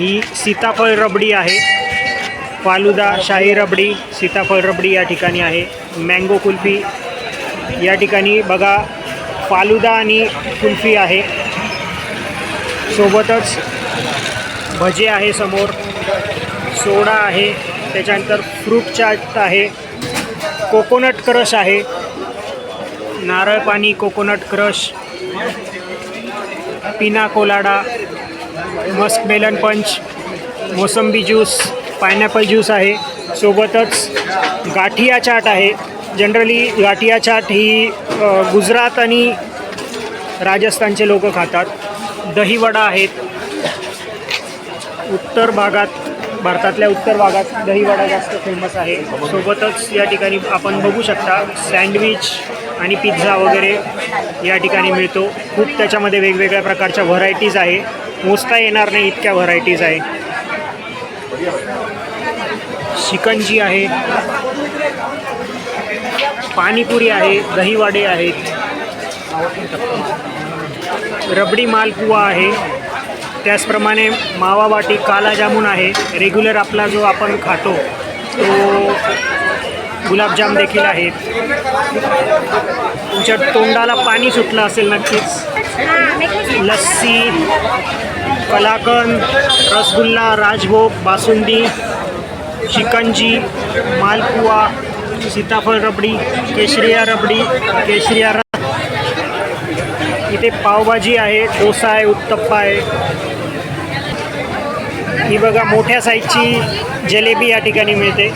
ही सीताफळ रबडी आहे. फालुदा शाही रबडी सीताफळ रबडी या ठिकाणी आहे. मँगो कुल्फी या ठिकाणी बघा फालुदा आणि कुल्फी आहे. सोबतच भजे आहे समोर. सोडा आहे त्याच्यानंतर फ्रूट चाट आहे. कोकोनट क्रश आहे. नारळ पाणी coconut crush pina colada musk melon punch मोसंबी ज्यूस पायनॅपल ज्यूस आहे. सोबतच गाठिया चाट आहे. जनरली गाठिया चाट ही गुजरात आणि राजस्थानचे लोक खातात. दहीवडा आहेत. उत्तर भागात भारतातल्या उत्तर भागात दहीवडा जास्त फेमस आहे. सोबतच या ठिकाणी आपण बघू शकता सँडविच आणि पिझ्झा वगैरे या ठिकाणी मिळतो. खूप त्याच्यामध्ये वेगवेगळ्या प्रकारच्या व्हरायटीज आहे. मोजता येणार नाही इतक्या व्हरायटीज आहे. शिकंजी आहे. पाणीपुरी आहे दहीवाडे आहेत. रबडी मालपुवा आहे. त्याचप्रमाणे मावा वाटी काला जामून आहे. रेग्युलर आपला जो आपण खातो तो गुलाबजाम देखील आहेत. तुमच्या तोंडाला पाणी सुटलं असेल नक्कीच. लस्सी कलाकंद रसगुल्ला राजभोग बासुंदी चिकनजी मालपुवा सीताफळ रबडी केशरिया रबडी केशरिया रा इथे पावभाजी आहे डोसा आहे उत्तप्पा आहे. ही बघा मोठ्या साईजची जलेबी या ठिकाणी मिळते.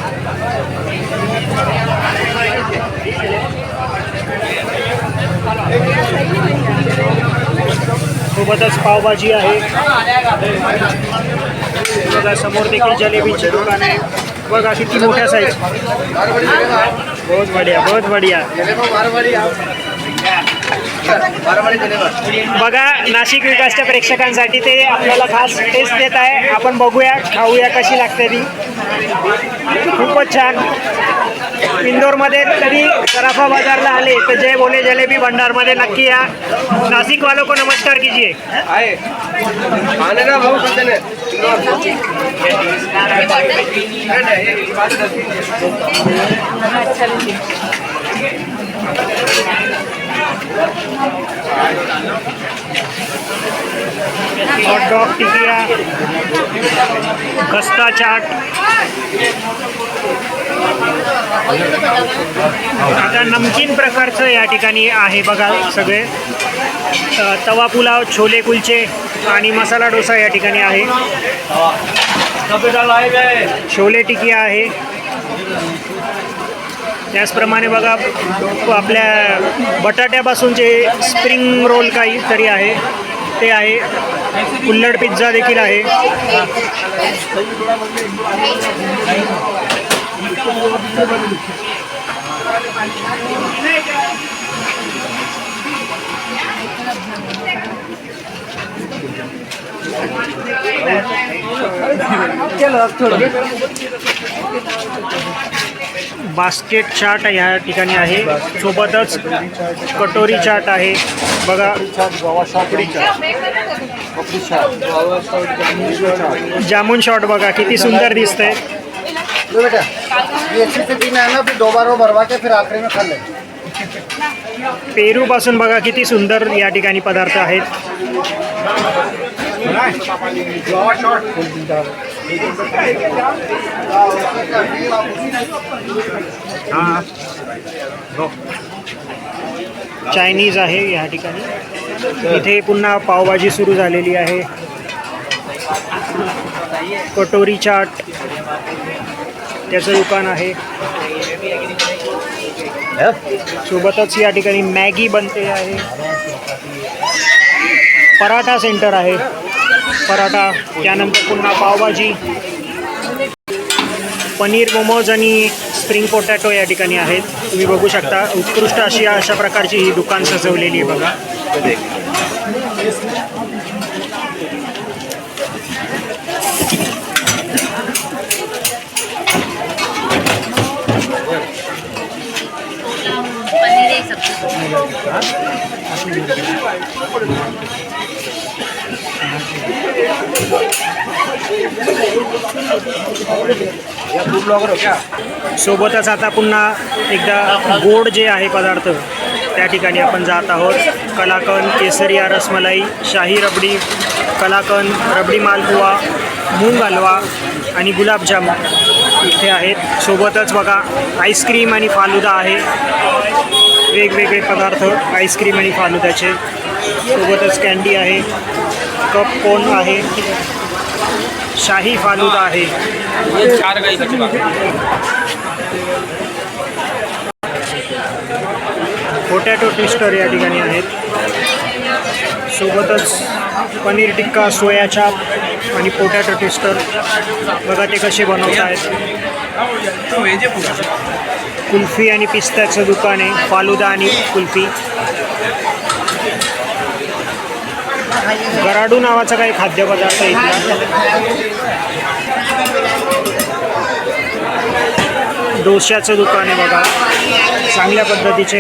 सोबतच पावभाजी आहे. बघा समोर देखील जलेबीची दुकान आहे. बघा किती मोठ्या साईज बहुत बढिया बहुत बढिया. बघा नाशिक विकासच्या प्रेक्षकांसाठी ते आपल्याला खास टेस्ट देत आहे. आपण बघूया खाऊया कशी लागते ती. खूपच छान. इंदोरमध्ये कधी सराफा बाजारला आले. तर जय बोले जलेबी भंडारमध्ये नक्की या. नाशिक वालों को नमस्कार कीजिए. भाऊ हैं हॉट डॉग टिकिया खस्ता चाट आता नमकीन प्रकारचं या ठिकाणी आहे बघा सगळे. तवा पुलाव छोले कुलचे आणि मसाला डोसा या ठिकाणी आहे. छोले टिकिया आहे. त्याचप्रमाणे बघा आपल्या बटाट्यापासून जे स्प्रिंग रोल काही तरी आहे. ते आहे. कुल्लड पिझ्झा देखील आहे. बास्केट चाट या ठिकाणी आहे. सोबतच कटोरी चाट आहे. बघा. जामुन शॉट बघा किती सुंदर दिसतंय. पेरू पासून बघा किती सुंदर या ठिकाणी पदार्थ आहेत. चायनीज आहे या ठिकाणी. इथे पुन्हा पावभाजी सुरू झालेली आहे. कटोरी चाट त्याचं दुकान आहे. सोबतच या ठिकाणी मॅगी बनते आहे. पराठा सेंटर आहे. पराठा त्यानंतर पुन्हा पावभाजी. पनीर मोमोज आणि स्प्रिंग पोटॅटो या ठिकाणी आहेत. तुम्ही बघू शकता उत्कृष्ट अशी अशा प्रकारची ही दुकान सजवलेली आहे बघा. पनीर सोबतच आता पुन्हा एकदा गोड जे आहे पदार्थ त्या ठिकाणी आपण जात आहोत. कलाकंद केसरिया रसमलाई शाही रबडी कलाकंद रबडी मालपुवा मूंग हलवा आणि गुलाबजाम इथे आहेत. सोबतच बघा आईस्क्रीम आणि फालुदा आहे. वेगवेगळे पदार्थ आईस्क्रीम आणि फालुद्याचे. सोबतच कॅन्डी आहे. कप कोन आहे? शाही फालुदा आहे. चार पोटॅटो ट्विस्टर या ठिकाणी आहेत. सोबतच पनीर टिक्का सोया चाप आणि पोटॅटो ट्विस्टर बघा ते कसे बनवत आहेत पुरा कुल्फी आणि पिस्त्याचं दुकान आहे. फालुदा आणि कुल्फी. गराडू नावाचा काही खाद्यपदार्थ इथला. डोश्याचं दुकान आहे बघा. चांगल्या पद्धतीचे